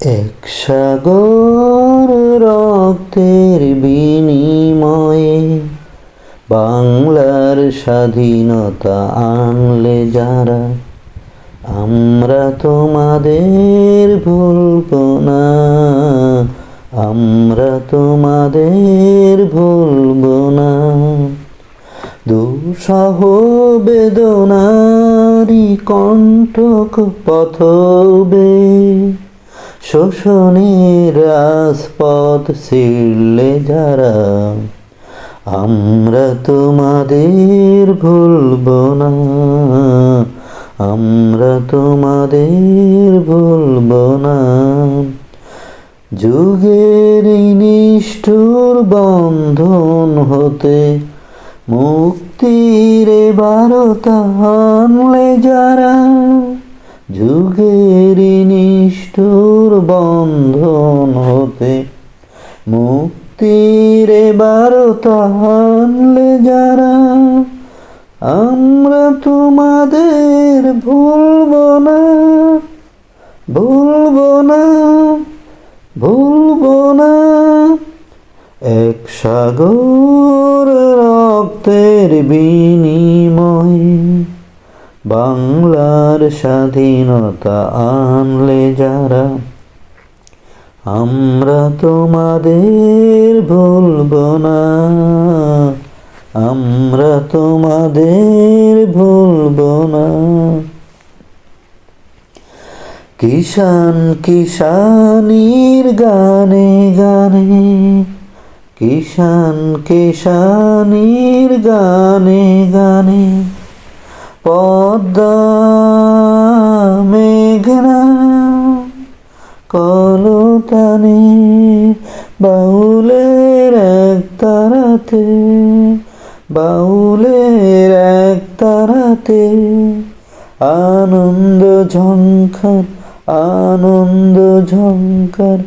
এক সাগর রক্তের বিনিময়ে বাংলার স্বাধীনতা আনলে যারা, আমরা তোমাদের ভুলব না আমরা তোমাদের ভুলব না দুঃসহ বেদনারি কণ্ঠক পথবে। শোষণের রাজপথ ছিড়লে যারা, আমরা তোমাদের ভুলব না। আমরা তোমাদের ভুলব না। যুগের নিষ্ঠুর বন্ধন হতে মুক্তির বারতা যারা, যুগের নিষ্ঠুর বন্ধন হতে মুক্তির বারতা আনলে যারা, আমরা তোমাদের ভুলব না ভুলব না ভুলব না। এক সাগর রক্তের বিনিময়ে বাংলার স্বাধীনতা আনলে যারা আমরা তোমাদের ভুলব না, আমরা তোমাদের ভুলব না। কিষান কিষানির গানে গানে কিষান কিষানির গানে গানে, পদ্মা মেঘনা কলতানে বাউলের এক তারাতে বাউলের এক তারাতে আনন্দ ঝঙ্কার আনন্দ ঝঙ্কার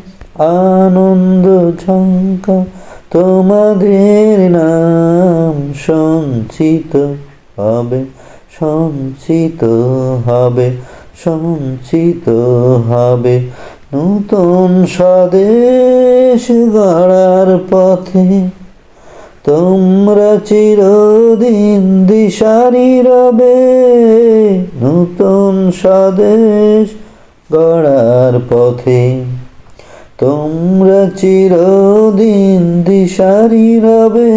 আনন্দ ঝঙ্কার তোমাদের নাম সঞ্চিত হবে সঞ্চিত হবে সঞ্চিত হবে। নূতন স্বদেশ গড়ার পথে তোমরা চিরদিন দিশারি রবে। নূতন স্বদেশ গড়ার পথে তোমরা চিরদিন দিশারি রবে।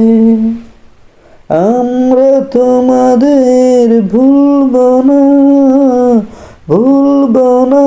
আমরা তোমাদের ভুলব না ভুলব না।